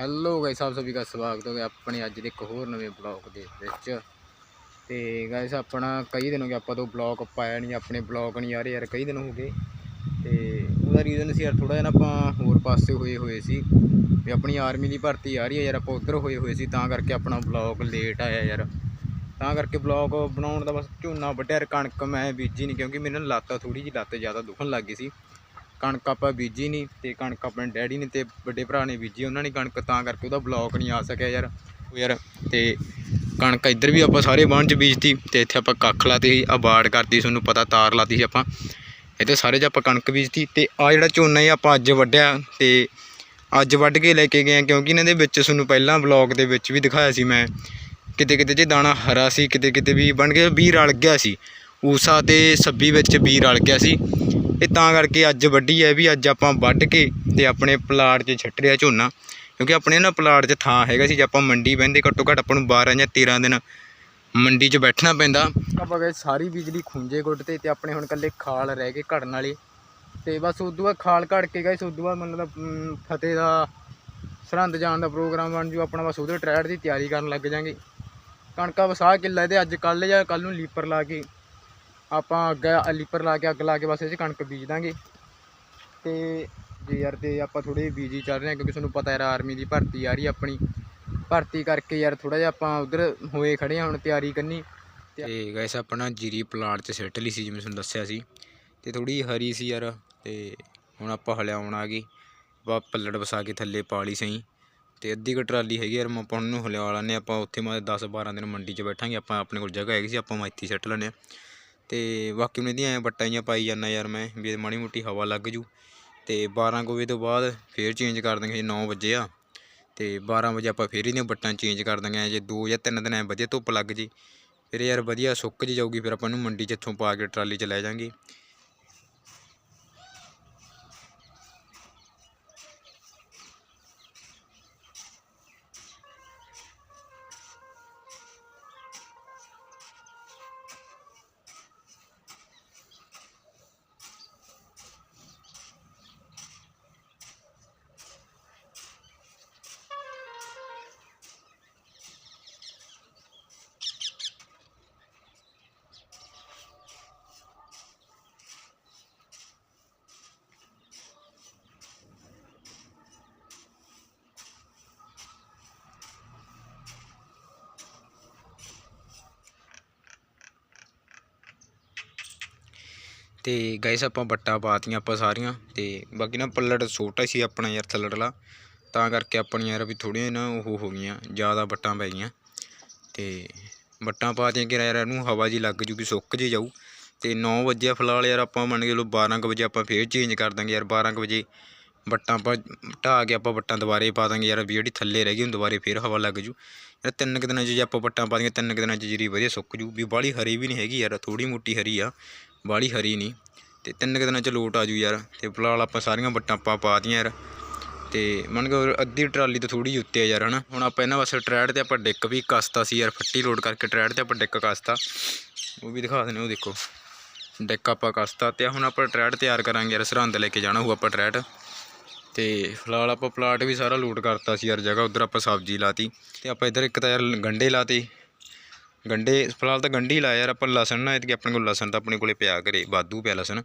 Hello guys ਆਪ ਸਭੀ ਦਾ ਸਵਾਗਤ ਹੈ ਆਪਣੇ ਅੱਜ ਦੇ ਇੱਕ ਹੋਰ ਨਵੇਂ ਬਲੌਗ ਦੇ ਵਿੱਚ। ਤੇ ਗਾਇਸ ਆਪਣਾ ਕਈ ਦਿਨ ਹੋ ਗਏ ਆਪਾਂ ਤੋਂ ਬਲੌਗ ਪਾਇਆ ਨਹੀਂ, ਆਪਣੇ ਬਲੌਗ ਨਹੀਂ ਆ ਰਹੇ ਯਾਰ ਕਈ ਦਿਨ ਹੋ ਗਏ। ਤੇ ਉਹਦਾ ਰੀਜ਼ਨ ਸੀ ਯਾਰ ਥੋੜਾ ਜਿਹਾ ਆਪਾਂ ਹੋਰ ਪਾਸੇ ਹੋਏ ਹੋਏ ਸੀ। ਵੀ ਆਪਣੀ ਆਰਮੀ ਦੀ ਭਰਤੀ ਆ ਰਹੀ ਹੈ ਯਾਰ, ਆਪਾਂ ਉੱਧਰ ਹੋਏ ਹੋਏ ਸੀ, ਤਾਂ ਕਰਕੇ ਆਪਣਾ ਬਲੌਗ ਲੇਟ ਆਇਆ ਯਾਰ। ਤਾਂ ਕਰਕੇ ਬਲੌਗ ਬਣਾਉਣ ਦਾ ਬਸ ਝੋਨਾ ਵੱਢਿਆ ਯਾਰ ਕਣਕ ਮੈਂ ਬੀਜੀ ਨਹੀਂ ਕਿਉਂਕਿ ਮੈਨੂੰ ਲੱਤ ਥੋੜੀ ਜਿਹੀ ਲੱਤ ਜ਼ਿਆਦਾ ਦੁਖਣ ਲੱਗ ਗਈ ਸੀ। ਕਣਕ ਆਪਾਂ ਬੀਜੀ ਨਹੀਂ ਤੇ ਕਣਕ ਆਪਣੇ ਡੈਡੀ ਨੇ ਤੇ ਵੱਡੇ ਭਰਾ ਨੇ ਬੀਜੀ, ਉਹਨਾਂ ਨੇ ਕਣਕ ਤਾਂ ਕਰਕੇ ਉਹਦਾ ਬਲੌਗ ਨਹੀਂ ਆ ਸਕਿਆ ਯਾਰ। ਉਹ ਯਾਰ ਤੇ ਕਣਕ ਇੱਧਰ ਵੀ ਆਪਾਂ ਸਾਰੇ ਬਾਣ ਚ ਬੀਜਤੀ ਤੇ ਇੱਥੇ ਆਪਾਂ ਕੱਖ ਲਾਤੀ ਸੀ ਆਬਾੜ ਕਰਤੀ, ਤੁਹਾਨੂੰ ਪਤਾ ਤਾਰ ਲਾਤੀ ਸੀ ਆਪਾਂ। ਇੱਥੇ ਸਾਰੇ 'ਚ ਆਪਾਂ ਕਣਕ ਬੀਜਤੀ ਤੇ ਆ ਜਿਹੜਾ ਝੋਨਾ ਹੀ ਆਪਾਂ ਅੱਜ ਵੱਢਿਆ ਤੇ ਅੱਜ ਵੱਢ ਕੇ ਲੈ ਕੇ ਗਏ ਆ ਕਿਉਂਕਿ ਇਹਨਾਂ ਦੇ ਵਿੱਚ ਤੁਹਾਨੂੰ ਪਹਿਲਾਂ ਬਲੌਗ ਦੇ ਵਿੱਚ ਵੀ ਦਿਖਾਇਆ ਸੀ ਮੈਂ। ਕਿਤੇ ਕਿਤੇ ਜੇ ਦਾਣਾ ਹਰਾ ਸੀ, ਕਿਤੇ ਕਿਤੇ ਵੀ ਬਣ ਗਿਆ ਵੀਹ ਰਲ ਗਿਆ ਸੀ। ਊਸਾ ਤੇ ਸੱਬੀ ਵਿੱਚ ਵੀਹ ਰਲ ਗਿਆ ਸੀ। ਇਹ ਤਾਂ ਕਰਕੇ ਅੱਜ ਵੱਢੀ ਹੈ ਵੀ ਅੱਜ ਆਪਾਂ ਵੱਢ ਕੇ ਤੇ ਆਪਣੇ ਪਲਾਟ 'ਚ ਛੱਟ ਰਿਹਾ ਝੋਨਾ, ਕਿਉਂਕਿ ਆਪਣੇ ਨਾ ਪਲਾਟ 'ਚ ਥਾਂ ਹੈਗਾ ਸੀ ਜੇ ਆਪਾਂ ਮੰਡੀ ਬਹਿੰਦੇ ਘੱਟੋ ਘੱਟ ਆਪਾਂ ਨੂੰ 12 ਜਾਂ 13 ਦਿਨ ਮੰਡੀ 'ਚ ਬੈਠਣਾ ਪੈਂਦਾ। ਆਪਾਂ ਗਏ ਸਾਰੀ ਬਿਜਲੀ ਖੁੰਝੇ ਗੁੱਟ ਤੇ ਤੇ ਆਪਣੇ ਹੁਣ ਕੱਲੇ ਖਾਲ ਰਹਿ ਗਏ ਘੜਨ ਵਾਲੇ। ਤੇ ਬਸ ਉਦੋਂ ਬਾਅਦ ਖਾਲ ਘੜ ਕੇ ਗਏ, ਉਦੋਂ ਬਾਅਦ ਮਤਲਬ ਫਤਿਹ ਦਾ ਸਰਹੰਦ ਜਾਣ ਦਾ ਪ੍ਰੋਗਰਾਮ ਬਣ ਜੂ, ਆਪਣਾ ਬਸ ਉਹਦੇ ਟਰੈਡ ਦੀ ਤਿਆਰੀ ਕਰਨ ਲੱਗ ਜਾਾਂਗੇ। ਕਣਕਾਂ ਵਸਾ ਕਿੱਲਾ ਇਹਦੇ ਅੱਜ ਕੱਲ ਜਾਂ ਕੱਲ ਨੂੰ ਲੀਪਰ ਲਾ ਕੇ ਆਪਾਂ ਅੱਗ ਅਲੀਪਰ ਲਾ ਕੇ ਅੱਗ ਲਾ ਕੇ ਬਸ ਇਹ 'ਚ ਕਣਕ ਬੀਜ ਦਾਂਗੇ। ਤੇ ਜੇ ਯਾਰ ਤੇ ਆਪਾਂ ਥੋੜੇ ਬੀਜੀ ਚੱਲ ਰਹੇ ਹਾਂ, ਕਿਉਂਕਿ ਤੁਹਾਨੂੰ ਪਤਾ ਯਾਰ ਆਰਮੀ ਦੀ ਭਰਤੀ ਆ ਰਹੀ ਆਪਣੀ। ਭਰਤੀ ਕਰਕੇ ਯਾਰ ਥੋੜਾ ਜਿਹਾ ਆਪਾਂ ਉਧਰ ਹੋਏ ਖੜੇ ਹਾਂ, ਹੁਣ ਤਿਆਰੀ ਕਰਨੀ। ਤੇ ਗਾਇਸ ਆਪਣਾ ਜੀਰੀ ਪਲਾਟ 'ਚ ਸਿੱਟ ਲਈ ਸੀ, ਜਿਵੇਂ ਤੁਹਾਨੂੰ ਦੱਸਿਆ ਸੀ। ਤੇ ਥੋੜੀ ਹਰੀ ਸੀ ਯਾਰ, ਤੇ ਹੁਣ ਆਪਾਂ ਹਲਿਆਉਣ ਆ ਗਈ ਆਪਾਂ ਪੱਲੜ ਵਸਾ ਕੇ ਥੱਲੇ ਪਾ ਲਈ ਸਹੀ। ਤੇ ਅੱਧੀ ਕੁ ਟਰਾਲੀ ਹੈਗੀ ਯਾਰ ਮੈਂ ਆਪਾਂ ਉਹਨੂੰ ਹਲਿਆ ਲਾਂਦੇ ਆਪਾਂ ਉੱਥੇ ਮੈਂ 10 12 ਦਿਨ ਮੰਡੀ 'ਚ ਬੈਠਾਂਗੇ, ਆਪਾਂ ਆਪਣੇ ਕੋਲ ਜਗ੍ਹਾ ਹੈਗੀ ਸੀ, ਆਪਾਂ ਮੈਥੀ ਸਿੱਟ ਲੈਂਦੇ ਹਾਂ। ਤੇ ਬਾਕੀ ਉਹਨਾਂ ਦੀਆਂ ਐਂ ਵੱਟਾਂ ਜਿਹੀਆਂ ਪਾਈ ਜਾਂਦਾ ਯਾਰ ਮੈਂ, ਵੀ ਮਾੜੀ ਮੋਟੀ ਹਵਾ ਲੱਗ ਜੂ। ਤੇ 12 ਕੁ ਵਜੇ ਤੋਂ ਬਾਅਦ ਫੇਰ ਚੇਂਜ ਕਰ ਦਾਂਗੇ 9 ਵਜੇ ਆ। ਤੇ 12 ਵਜੇ ਆਪਾਂ ਫੇਰ ਇਹਦੀਆਂ ਵੱਟਾਂ ਚੇਂਜ ਕਰ ਦਾਂਗੇ ਜੇ 2 ਜਾਂ 3 ਦਿਨ ਐ ਵਧੀਆ ਧੁੱਪ ਲੱਗ ਜੇ। ਫਿਰ ਯਾਰ ਵਧੀਆ ਸੁੱਕ ਜੀ ਜਾਊਗੀ, ਫਿਰ ਆਪਾਂ ਨੂੰ ਮੰਡੀ 'ਚ ਇੱਥੋਂ ਪਾ ਕੇ ਟਰਾਲੀ 'ਚ ਲੈ ਜਾਾਂਗੇ। ਤੇ ਗਾਇਸ ਆਪਾਂ ਵੱਟਾਂ ਪਾਤੀਆਂ ਆਪਾਂ ਸਾਰੀਆਂ ਤੇ ਬਾਕੀ ਨਾ ਪੱਲੜ ਛੋਟਾ ਸੀ ਆਪਣਾ ਯਾਰ ਥੱਲੜਲਾ ਤਾਂ ਕਰਕੇ ਆਪਣੀ ਯਾਰ ਵੀ ਥੋੜ੍ਹੀਆਂ ਨਾ ਉਹ ਹੋ ਗਈਆਂ, ਜ਼ਿਆਦਾ ਵੱਟਾਂ ਪੈ ਗਈਆਂ। ਤੇ ਵੱਟਾਂ ਪਾਤੀਆਂ ਕਿ ਯਾਰ ਇਹਨੂੰ ਹਵਾ ਜੀ ਲੱਗ ਜੂਗੀ, ਸੁੱਕ ਜੇ ਜਾਊ। ਤੇ 9 ਵਜੇ ਫਿਲਹਾਲ ਯਾਰ ਆਪਾਂ ਮੰਨ ਕੇ ਚਲੋ 12 ਕੁ ਵਜੇ ਆਪਾਂ ਫੇਰ ਚੇਂਜ ਕਰ ਦਾਂਗੇ ਯਾਰ 12 ਕੁ ਵਜੇ ਵੱਟਾਂ ਆਪਾਂ ਢਾਹ ਕੇ ਆਪਾਂ ਵੱਟਾਂ ਦੁਬਾਰੇ ਪਾ ਦਾਂਗੇ ਯਾਰ, ਵੀ ਜਿਹੜੀ ਥੱਲੇ ਰਹਿ ਗਈ ਉਹ ਦੁਬਾਰੇ ਫੇਰ ਹਵਾ ਲੱਗ ਜੂ। ਯਾਰ ਤਿੰਨ ਕੁ ਦਿਨਾਂ 'ਚ ਜੇ ਆਪਾਂ ਵੱਟਾਂ ਪਾ ਦੀਆਂ ਤਿੰਨ ਕੁ ਦਿਨਾਂ 'ਚ ਜਿਹੜੀ ਵਧੀਆ ਸੁੱਕ ਜੂ, ਵੀ ਬਾਹਲੀ ਹਰੀ ਵੀ ਨਹੀਂ ਹੈਗੀ ਯਾਰ ਥੋੜੀ ਮੋਟੀ ਹਰੀ ਆ। ਬਾਹਲੀ ਹਰੀ ਨਹੀਂ। ਤੇ ਤਿੰਨ ਕੁ ਦਿਨਾਂ 'ਚ ਲੋਟ ਆ ਜੂ ਯਾਰ। ਤੇ ਫਿਲਹਾਲ ਆਪਾਂ ਸਾਰੀਆਂ ਵੱਟਾਂ ਆਪਾਂ ਪਾ ਦੀਆਂ ਯਾਰ। ਤੇ ਮੰਨ ਕੇ ਅੱਧੀ ਟਰਾਲੀ ਤੋਂ ਥੋੜੀ ਜਿਹੀ ਉੱਤੇ ਆ ਯਾਰ, ਹਨਾ। ਹੁਣ ਆਪਾਂ ਇਹਨਾਂ ਵਾਸਤੇ ਟਰੈਡ ਤੇ ਆਪਾਂ ਡਿੱਕ ਵੀ ਕੱਸਤਾ ਸੀ ਯਾਰ, ਫੱਟੀ ਲੋਡ ਕਰਕੇ ਟਰੈਡ ਤੇ ਆਪਾਂ ਡਿੱਕ ਕੱਸਤਾ। ਉਹ ਵੀ ਦਿਖਾ ਦਿੰਦੇ ਉਹ ਦੇਖੋ। ਡਿੱਕ ਆਪਾਂ ਕੱਸਤਾ ਤੇ ਹੁਣ ਆਪਾਂ ਟਰੈਡ ਤਿਆਰ ਕਰਾਂਗੇ ਯਾਰ, ਸਰਹੰਦ ਲੈ ਕੇ ਜਾਣਾ ਹੋਊ ਆਪਾਂ ਟਰੈਡ। ਤੇ ਫਿਲਹਾਲ ਆਪਾਂ ਪਲਾਟ ਵੀ ਸਾਰਾ ਲੂਟ ਕਰਤਾ ਸੀ ਯਾਰ, ਜਗ੍ਹਾ ਉਧਰ ਆਪਾਂ ਸਬਜ਼ੀ ਲਾਤੀ। ਤੇ ਆਪਾਂ ਇੱਧਰ ਇੱਕ ਤਾਂ ਯਾਰ ਗੰਡੇ ਲਾਤੇ। ਗੰਡੇ, ਫਿਲਹਾਲ ਤਾਂ ਗੰਢੀ ਲਾਇਆ ਯਾਰ, ਆਪਾਂ ਲਸਣ ਨਾ ਇਤਕੀ ਆਪਣੇ ਕੋਲ ਲਸਣ ਤਾਂ ਆਪਣੇ ਕੋਲੇ ਪਿਆ ਘਰੇ, ਵਾਧੂ ਪਿਆ ਲਸਣ।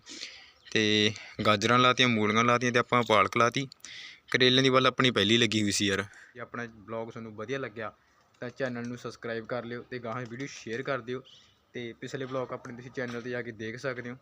ਤੇ ਗਾਜਰਾਂ ਲਾਤੀਆਂ, ਮੂਲੀਆਂ ਲਾਤੀਆਂ ਤੇ ਆਪਾਂ ਪਾਲਕ ਲਾਤੀ। ਕਰੇਲਿਆਂ ਦੀ ਵੱਲ ਆਪਣੀ ਪਹਿਲੀ ਲੱਗੀ ਹੋਈ ਸੀ ਯਾਰ। ਜੇ ਆਪਣਾ ਬਲੌਗ ਤੁਹਾਨੂੰ ਵਧੀਆ ਲੱਗਿਆ, ਤਾਂ ਚੈਨਲ ਨੂੰ ਸਬਸਕ੍ਰਾਈਬ ਕਰ ਲਿਓ ਤੇ ਗਾਹਾਂ ਵੀਡੀਓ ਸ਼ੇਅਰ ਕਰ ਦਿਓ। ਤੇ ਪਿਛਲੇ ਬਲੌਗ ਆਪਣੇ ਤੁਸੀਂ ਚੈਨਲ ਤੇ ਜਾ ਕੇ ਦੇਖ ਸਕਦੇ ਹੋ।